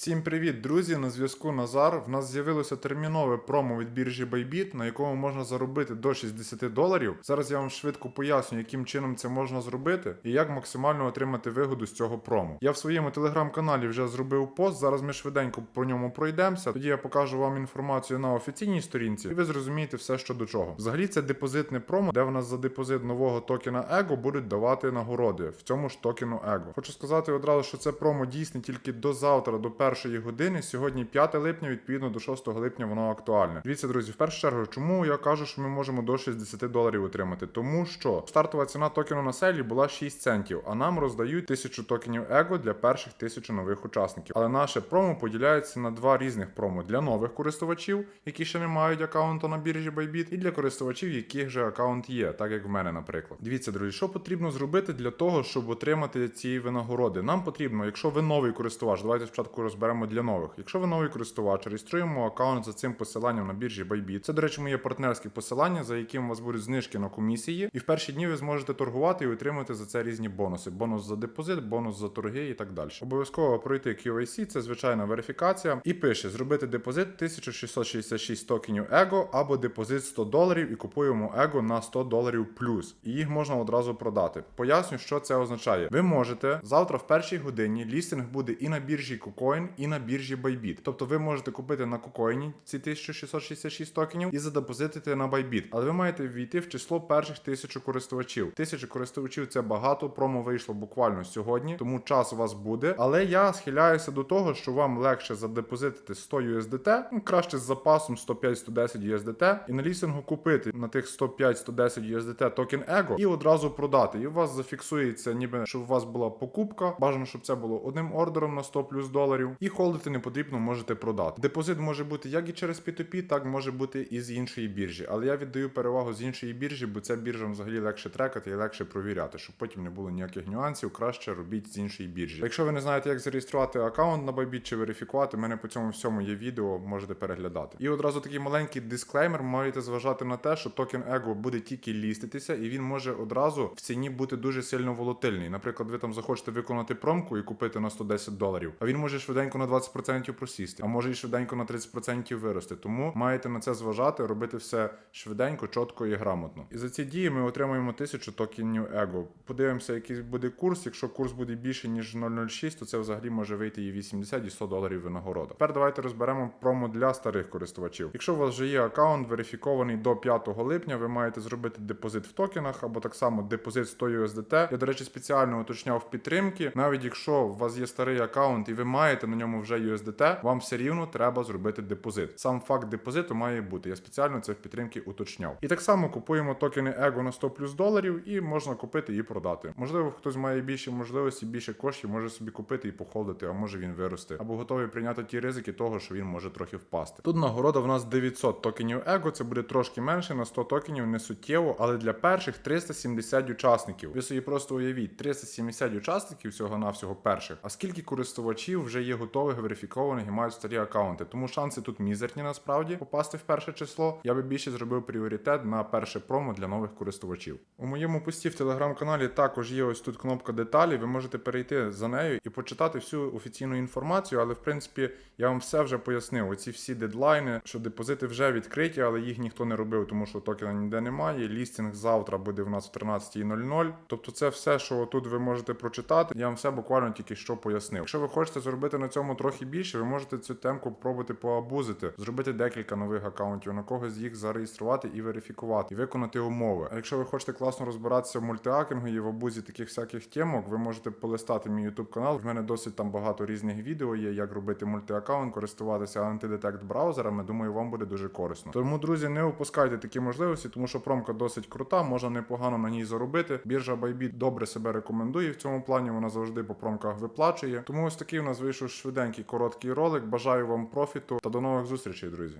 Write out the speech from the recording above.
Всім привіт, друзі! На зв'язку Назар. В нас з'явилося термінове промо від біржі Bybit, на якому можна заробити до 60 доларів. Зараз я вам швидко поясню, яким чином це можна зробити і як максимально отримати вигоду з цього промо. Я в своєму телеграм-каналі вже зробив пост. Зараз ми швиденько по ньому пройдемося. Тоді я покажу вам інформацію на офіційній сторінці, і ви зрозумієте все, що до чого. Взагалі, це депозитне промо, де в нас за депозит нового токена Ego будуть давати нагороди в цьому ж токену Ego. Хочу сказати одразу, що це промо дійсне тільки до завтра, до першої години. Сьогодні 5 липня, відповідно до 6 липня воно актуальне. Дивіться, друзі, в першу чергу, чому я кажу, що ми можемо до 60 доларів отримати? Тому що стартова ціна токену на селі була 6 центів, а нам роздають 1000 токенів Ego для перших 1000 нових учасників. Але наше промо поділяється на два різних промо для нових користувачів, які ще не мають аккаунту на біржі Bybit, і для користувачів, яких же аккаунт є, так як в мене, наприклад. Дивіться, друзі, що потрібно зробити для того, щоб отримати ці винагороди. Нам потрібно, якщо ви новий користувач, давайте спочатку розберемо для нових. Якщо ви новий користувач, реєструємо аккаунт за цим посиланням на біржі Bybit. Це, до речі, моє партнерське посилання, за яким у вас будуть знижки на комісії, і в перші дні ви зможете торгувати і отримати за це різні бонуси: бонус за депозит, бонус за торги і так далі. Обов'язково пройти QAC, це звичайна верифікація, і пише: зробити депозит 1666 токенів Ego або депозит 100 доларів і купуємо Ego на 100 доларів плюс. І їх можна одразу продати. Поясню, що це означає. Ви можете завтра в першій годині лістинг буде і на біржі KuCoin, і на біржі Bybit. Тобто ви можете купити на KuCoin ці 1666 токенів і задепозитити на Bybit. Але ви маєте ввійти в число перших тисячу користувачів. Тисячі користувачів це багато. Промо вийшло буквально сьогодні, тому час у вас буде. Але я схиляюся до того, що вам легше задепозитити 100 USDT, ну краще з запасом 105-110 USDT, і на лістингу купити на тих 105-110 USDT токен Ego і одразу продати. І у вас зафіксується, ніби щоб у вас була покупка. Бажано, щоб це було одним ордером на 100 плюс доларів. І холдити не потрібно, можете продати. Депозит може бути як і через P2P, так може бути і з іншої біржі. Але я віддаю перевагу з іншої біржі, бо ця біржа взагалі легше трекати і легше провіряти, щоб потім не було ніяких нюансів. Краще робіть з іншої біржі. Якщо ви не знаєте, як зареєструвати аккаунт на Bybit чи верифікувати, в мене по цьому всьому є відео, можете переглядати. І одразу такий маленький дисклеймер, маєте зважати на те, що токен Ego буде тільки ліститися, і він може одразу в ціні бути дуже сильно волатильний. Наприклад, ви там захочете виконати промку і купити на 110 доларів, а він може швиденько на 20% просісти, а може і швиденько на 30% вирости. Тому маєте на це зважати, робити все швиденько, чітко і грамотно. І за ці дії ми отримаємо 1000 токенів Ego. Подивимося, який буде курс. Якщо курс буде більше ніж 0,06, то це взагалі може вийти і 80, і 100 доларів винагорода. Тепер давайте розберемо промо для старих користувачів. Якщо у вас вже є аккаунт верифікований до 5 липня, ви маєте зробити депозит в токенах або так само депозит 100 USDT. Я, до речі, спеціально уточняв підтримки. Навіть якщо у вас є старий аккаунт і ви маєте на ньому вже USDT, вам все рівно треба зробити депозит. Сам факт депозиту має бути. Я спеціально це в підтримки уточняв. І так само купуємо токени Ego на 100 плюс доларів, і можна купити і продати. Можливо, хтось має більше можливості, більше коштів, може собі купити і похолдити, а може він вирости, або готовий прийняти ті ризики того, що він може трохи впасти. Тут нагорода в нас 900 токенів Ego, це буде трошки менше на 100 токенів, не суттєво, але для перших 370 учасників. Ви собі просто уявіть, 370 учасників всього навсього перших. А скільки користувачів вже є готових, верифікованих і мають старі аккаунти? Тому шанси тут мізерні насправді попасти в перше число. Я би більше зробив пріоритет на перше промо для нових користувачів. У моєму пості в телеграм-каналі також є ось тут кнопка деталі. Ви можете перейти за нею і почитати всю офіційну інформацію, але в принципі я вам все вже пояснив. Оці всі дедлайни, що депозити вже відкриті, але їх ніхто не робив, тому що токена ніде немає. Лістинг завтра буде в нас в 13.00. Тобто, це все, що тут ви можете прочитати. Я вам все буквально тільки що пояснив. Якщо ви хочете зробити на цьому трохи більше, ви можете цю темку пробувати поабузити, зробити декілька нових аккаунтів, на когось їх зареєструвати і верифікувати, і виконати умови. А якщо ви хочете класно розбиратися в мультиакінгу і в абузі таких всяких темок, ви можете полистати мій YouTube канал. В мене досить там багато різних відео є, як робити мультиаккаунт, користуватися антидетект браузерами. Думаю, вам буде дуже корисно. Тому, друзі, не упускайте такі можливості, тому що промка досить крута, можна непогано на ній заробити. Біржа Bybit добре себе рекомендує в цьому плані. Вона завжди по промках виплачує. Тому ось такий у нас вийшов швиденький короткий ролик. Бажаю вам профіту та до нових зустрічей, друзі.